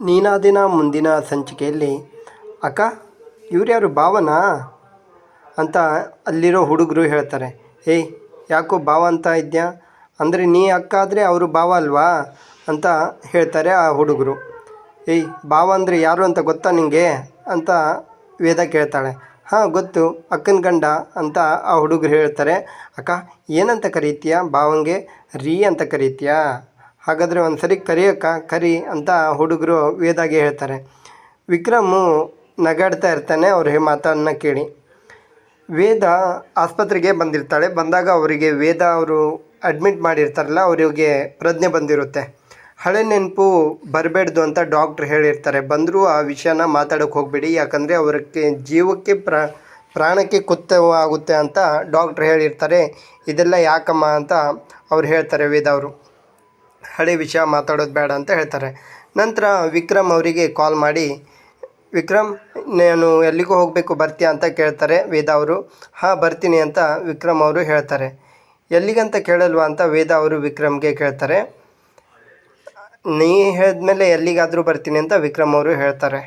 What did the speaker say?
ನೀನಾದಿನ ಮುಂದಿನ ಸಂಚಿಕೆಯಲ್ಲಿ, ಅಕ್ಕ ಇವ್ರು ಯಾರು ಭಾವನಾ? ಅಂತ ಅಲ್ಲಿರೋ ಹುಡುಗರು ಹೇಳ್ತಾರೆ ಏಯ್ ಯಾಕೋ ಭಾವ ಅಂತ ಇದ್ಯಾ? ಅಂದರೆ ನೀ ಅಕ್ಕ ಆದರೆ ಅವರು ಭಾವ ಅಲ್ವಾ? ಅಂತ ಹೇಳ್ತಾರೆ ಆ ಹುಡುಗರು. ಏಯ್, ಭಾವ ಅಂದರೆ ಯಾರು ಅಂತ ಗೊತ್ತಾ ನಿಮಗೆ ಅಂತ ವೇದ ಕೇಳ್ತಾಳೆ. ಹಾಂ, ಗೊತ್ತು, ಅಕ್ಕನ ಗಂಡ ಅಂತ ಆ ಹುಡುಗರು ಹೇಳ್ತಾರೆ. ಅಕ್ಕ, ಏನಂತ ಕರೀತೀಯ ಭಾವಂಗೆ? ರೀ ಅಂತ ಕರೀತೀಯಾ? ಹಾಗಾದರೆ ಒಂದು ಸರಿ ಕರಿಯಕ್ಕ ಕರಿ ಅಂತ ಹುಡುಗರು ವೇದಾಗೆ ಹೇಳ್ತಾರೆ. ವಿಕ್ರಮು ನಗಾಡ್ತಾ ಇರ್ತಾನೆ, ಅವ್ರ ಮಾತನ್ನು ಕೇಳಿ. ವೇದ ಆಸ್ಪತ್ರೆಗೆ ಬಂದಿರ್ತಾಳೆ. ಬಂದಾಗ ಅವರಿಗೆ ವೇದ ಅವರು ಅಡ್ಮಿಟ್ ಮಾಡಿರ್ತಾರಲ್ಲ, ಅವರಿಗೆ ಪ್ರಜ್ಞೆ ಬಂದಿರುತ್ತೆ. ಹಳೆ ನೆನಪು ಬರಬೇಡ್ದು ಅಂತ ಡಾಕ್ಟ್ರ್ ಹೇಳಿರ್ತಾರೆ. ಬಂದರೂ ಆ ವಿಷಯನ ಮಾತಾಡೋಕ್ಕೆ ಹೋಗಬೇಡಿ, ಯಾಕಂದರೆ ಅವರಿಗೆ ಜೀವಕ್ಕೆ ಪ್ರ, ಪ್ರಾಣಕ್ಕೆ ಕುತ್ತ ಆಗುತ್ತೆ ಅಂತ ಡಾಕ್ಟ್ರ್ ಹೇಳಿರ್ತಾರೆ. ಇದೆಲ್ಲ ಯಾಕಮ್ಮ ಅಂತ ಅವ್ರು ಹೇಳ್ತಾರೆ ವೇದ ಅವರು. ಹಳೆ ವಿಷಯ ಮಾತಾಡೋದು ಬೇಡ ಅಂತ ಹೇಳ್ತಾರೆ. ನಂತರ ವಿಕ್ರಮ್ ಅವರಿಗೆ ಕಾಲ್ ಮಾಡಿ, ವಿಕ್ರಮ್, ನಾನು ಎಲ್ಲಿಗೂ ಹೋಗಬೇಕು ಬರ್ತೀಯಾ ಅಂತ ಕೇಳ್ತಾರೆ ವೇದ ಅವರು. ಹಾಂ, ಬರ್ತೀನಿ ಅಂತ ವಿಕ್ರಮ್ ಅವರು ಹೇಳ್ತಾರೆ. ಎಲ್ಲಿಗಂತ ಕೇಳಲ್ವಾ ಅಂತ ವೇದ ಅವರು ವಿಕ್ರಮ್ಗೆ ಕೇಳ್ತಾರೆ. ನೀ ಹೇಳಿದ್ಮೇಲೆ ಎಲ್ಲಿಗಾದರೂ ಬರ್ತೀನಿ ಅಂತ ವಿಕ್ರಮ್ ಅವರು ಹೇಳ್ತಾರೆ.